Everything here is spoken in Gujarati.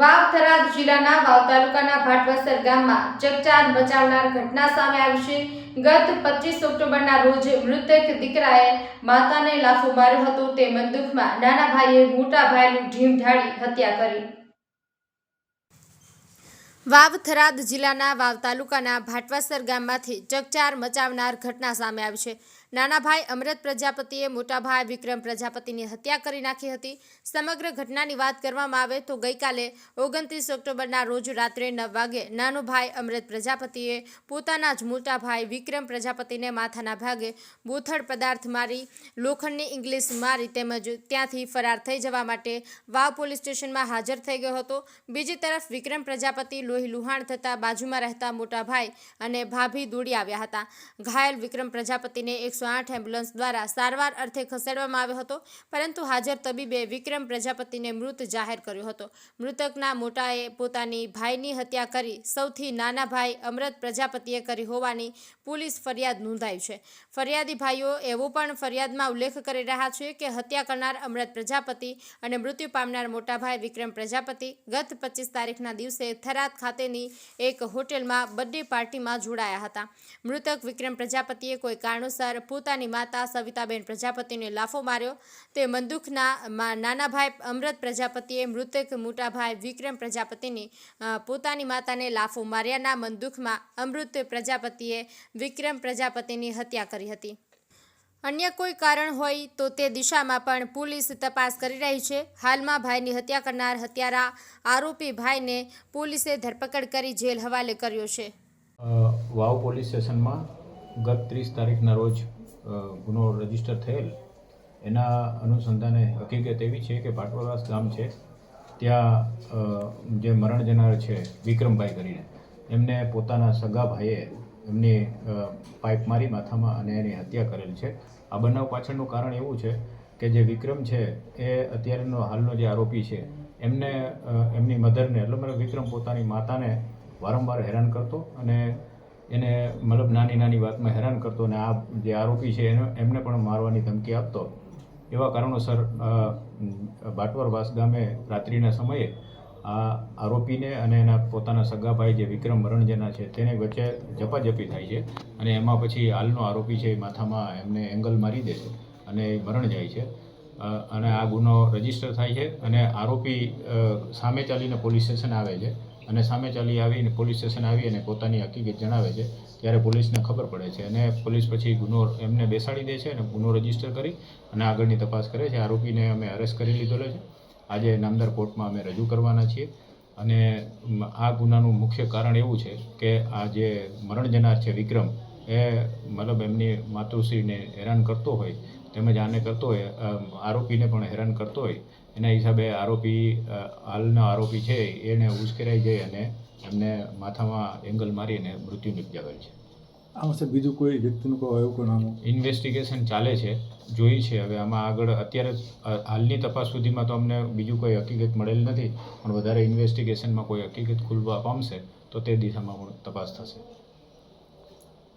વાવ થરાદ જિલ્લાના વાવ તાલુકાના ભાટવસર ગામમાં ચકચાર મચાવનાર ઘટના સામે આવી છે. ગત પચીસ ઓક્ટોબરના રોજ મૃતક દીકરાએ માતાને લાફો માર્યો હતો. તે બંદૂકમાં નાના ભાઈએ મોટા ભાઈનું ઢીમ ઢાળી હત્યા કરી. વાવ થરાદ જિલ્લાના વાવ તાલુકાના ભાટવાસર ગામમાંથી ચકચાર મચાવનાર ઘટના સામે આવી છે. નાના ભાઈ અમૃત પ્રજાપતિએ મોટા ભાઈ વિક્રમ પ્રજાપતિની હત્યા કરી નાખી હતી. સમગ્ર ઘટનાની વાત કરવામાં આવે તો ગઈકાલે ઓગણત્રીસ ઓક્ટોબરના રોજ રાત્રે નવ વાગે નાનો ભાઈ અમૃત પ્રજાપતિએ પોતાના જ મોટા ભાઈ વિક્રમ પ્રજાપતિને માથાના ભાગે બોથડ પદાર્થ મારી, લોખંડની ઇંગ્લિશ મારી તેમજ ત્યાંથી ફરાર થઈ જવા માટે વાવ પોલીસ સ્ટેશનમાં હાજર થઈ ગયો હતો. બીજી તરફ વિક્રમ પ્રજાપતિ લોહી લુહાણ થતાં બાજુમાં રહેતા મોટા ભાઈ અને ભાભી દોડી આવ્યા હતા. ઘાયલ વિક્રમ પ્રજાપતિને એકસો આઠ એમ્બ્યુલન્સ દ્વારા સારવાર અર્થે ખસેડવામાં આવ્યો હતો, પરંતુ હાજર તબીબે વિક્રમ પ્રજાપતિને મૃત જાહેર કર્યો હતો. મૃતકના મોટાએ પોતાની ભાઈની હત્યા કરી સૌથી નાના ભાઈ અમૃત પ્રજાપતિએ કરી હોવાની પોલીસ ફરિયાદ નોંધાઈ છે. ફરિયાદી ભાઈઓ એવો પણ ફરિયાદમાં ઉલ્લેખ કરી રહ્યા છે કે હત્યા કરનાર અમૃત પ્રજાપતિ અને મૃત્યુ પામનાર મોટાભાઈ વિક્રમ પ્રજાપતિ ગત પચીસ તારીખના દિવસે થરાદ ખાતેની એક હોટેલમાં બર્થડે પાર્ટીમાં જોડાયા હતા. મૃતક વિક્રમ પ્રજાપતિએ કોઈ કારણોસર પોતાની માતા સવિતાબેન પ્રજાપતિને લાફો માર્યો. તે બંદૂકના નાનાભાઈ નાના ભાઈ અમૃત પ્રજાપતિએ મૃતક મોટા ભાઈ વિક્રમ પ્રજાપતિની પોતાની માતાને લાફો માર્યાના બંદૂકમાં અમૃત પ્રજાપતિએ વિક્રમ પ્રજાપતિની હત્યા કરી હતી. અન્ય કોઈ કારણ હોય તો તે દિશામાં પણ પોલીસ તપાસ કરી રહી છે. હાલમાં ભાઈની હત્યા કરનાર હત્યારા આરોપી ભાઈને પોલીસે ધરપકડ કરી જેલ હવાલે કર્યો છે. વાવ પોલીસ સ્ટેશનમાં ગત ત્રીસ તારીખના રોજ ગુનો રજિસ્ટર થયેલ. એના અનુસંધાને હકીકત એવી છે કે પાટોરાસ ગામ છે. ત્યાં જે મરણ જનાર છે વિક્રમભાઈ કરીને, એમને પોતાના સગા ભાઈએ એમની પાઇપ મારી માથામાં અને એની હત્યા કરેલ છે. આ બનાવ પાછળનું કારણ એવું છે કે જે વિક્રમ છે એ અત્યારેનો હાલનો જે આરોપી છે, એમને એમની મધરને, એટલે મતલબ વિક્રમ પોતાની માતાને વારંવાર હેરાન કરતો અને એને મતલબ નાની નાની વાતમાં હેરાન કરતો અને આ જે આરોપી છે એને, એમને પણ મારવાની ધમકી આપતો. એવા કારણોસર બાટવરવાસ ગામે રાત્રિના સમયે આ આરોપીને અને એના પોતાના સગા ભાઈ જે વિક્રમ મરણજના છે, તેને વચ્ચે ઝપાઝપી થાય છે અને એમાં પછી હાલનો આરોપી છે એ માથામાં એમને એંગલ મારી દે છે અને મરણ જાય છે. અને આ ગુનો રજિસ્ટર થાય છે અને આરોપી સામે ચાલીને પોલીસ સ્ટેશન આવે છે અને સામે ચાલી આવીને પોલીસ સ્ટેશન આવી અને પોતાની હકીકત જણાવે છે ત્યારે પોલીસને ખબર પડે છે અને પોલીસ પછી ગુનો એમને બેસાડી દે છે અને ગુનો રજિસ્ટર કરી અને આગળની તપાસ કરે છે. આરોપીને અમે અરેસ્ટ કરી લીધેલો છે. આજે નામદાર કોર્ટમાં અમે રજૂ કરવાના છીએ. અને આ ગુનાનું મુખ્ય કારણ એવું છે કે આ જે મરણ જનાર છે વિક્રમ, એ મતલબ એમની માતૃશ્રીને હેરાન કરતો હોય, તેમજ આને કરતો હોય આરોપીને પણ હેરાન કરતો હોય. એના હિસાબે આરોપી હાલના આરોપી છે, એને ઉશ્કેરાઈ જાય અને એમને માથામાં એંગલ મારીને મૃત્યુ નિપજાવેલ છે. આમાં સાહેબ બીજું કોઈ વ્યક્તિનું કોઈ એવું કોઈ ઇન્વેસ્ટિગેશન ચાલે છે, જોઈ છે. હવે આમાં આગળ અત્યારે હાલની તપાસ સુધીમાં તો અમને બીજું કોઈ હકીકત મળેલ નથી. પણ વધારે ઇન્વેસ્ટિગેશનમાં કોઈ હકીકત ખુલવા પામશે, તો તે દિશામાં પણ તપાસ થશે.